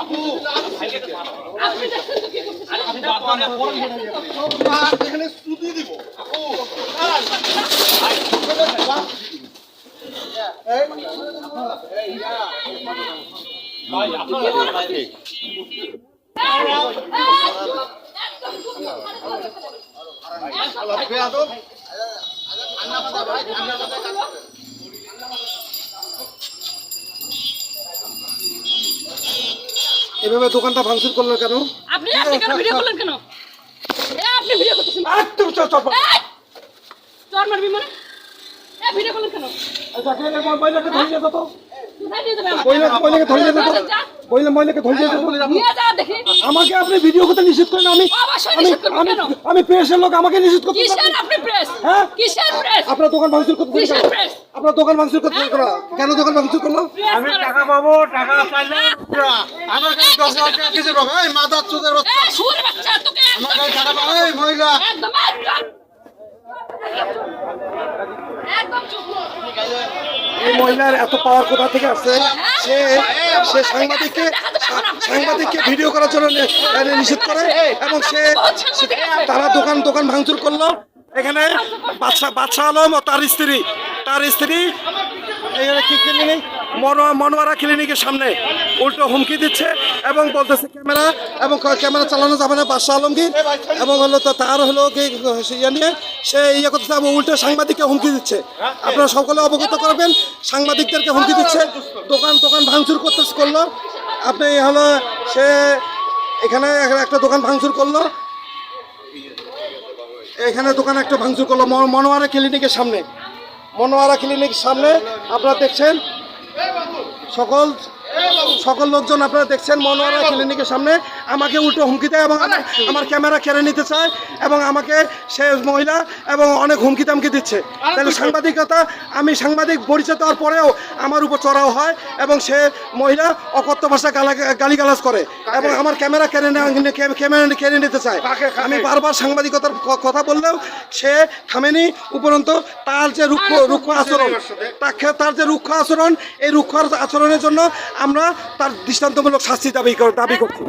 আপনি দেখছেন তো কি করতেছেন? এখানে শুধু দিব এভাবে দোকানটা ভাঙচুর করলেন কেন? আপনি আপনি কেন ভিডিও করলেন কেন? এ আপনি ভিডিও করতেছেন একদম চল চল চল মারবি মানে? এ ভিডিও করলেন কেন? আচ্ছা কেন মোবাইলটা ধরে যেত তো যা, আমাকে আপনি ভিডিও করতে নিষেধ করেন আমি আমি নিষেধ করব, আমি আমি প্রেসের লোক আমাকে নিষেধ করতে কিসের পারবেন? আপনি প্রেস হ্যাঁ? আপনার দোকান ভাঙচুর করতে আপনার দোকান ভাঙচুর করতে কেন? কেন দোকান ভাঙচুর করল? আমি টাকা পাবো টাকা পাইলে। আমার কাছে দশ হাজার টাকা কিছু পাবো। এই মাদার চোদের বাচ্চা। আমার কাছে টাকা পাবো এই মহিলা। একদম চুপ এই মহিলার এত পাওয়ার কোথা থেকে আসছে? সে সে সাংবাদিককে সাংবাদিককে ভিডিও করার জন্য নিষেধ করে এবং সে তারা দোকান দোকান ভাঙচুর করল। এখানে বাদশাহ বাদশাহ আলম ও তার স্ত্রী। তার স্ত্রী এখানে কি কিনে মনোয়া মনোয়ারা ক্লিনিকের সামনে উল্টো হুমকি দিচ্ছে এবং বলতেছে ক্যামেরা এবং ক্যামেরা চালানো যাবে না বাদশা আলমগীর। এবং হলো তো তার হলো কি ইয়ে নিয়ে সে ইয়ে করতেছে এবং উল্টো সাংবাদিককে হুমকি দিচ্ছে। আপনারা সকলে অবগত করবেন, সাংবাদিকদেরকে হুমকি দিচ্ছে। দোকান দোকান ভাঙচুর করতে করল। আপনি হলো সে এখানে একটা দোকান ভাঙচুর করল। এখানে দোকান একটা ভাঙচুর করল মনোয়ারা ক্লিনিকের সামনে। মনোয়ারা ক্লিনিকের সামনে আপনারা দেখছেন সকল সকল লোকজন আপনারা দেখছেন মনোয়ারা ক্লিনিকের সামনে। আমাকে উল্টো হুমকি দেয় এবং আমার- ক্যামেরা কেড়ে নিতে চায় এবং আমাকে সে মহিলা এবং অনেক হুমকি তামকি দিচ্ছে। তাহলে সাংবাদিকতা আমি সাংবাদিক পরিচয় দেওয়ার পরেও আমার উপর চড়াও হয় এবং সে মহিলা অকথ্য ভাষা গালা গালিগালাজ করে এবং আমার ক্যামেরা কেড়ে ক্যামেরা কেড়ে নিতে চায়। আমি বারবার সাংবাদিকতার কথা বললেও সে থামেনি উপরন্ত তার যে রুক্ষ রুক্ষ আচরণ তাকে- তার যে রুক্ষ আচরণ এই রুক্ষ আচরণের জন্য আমরা তার দৃষ্টান্তমূলক শাস্তি দাবি দাবি করছি।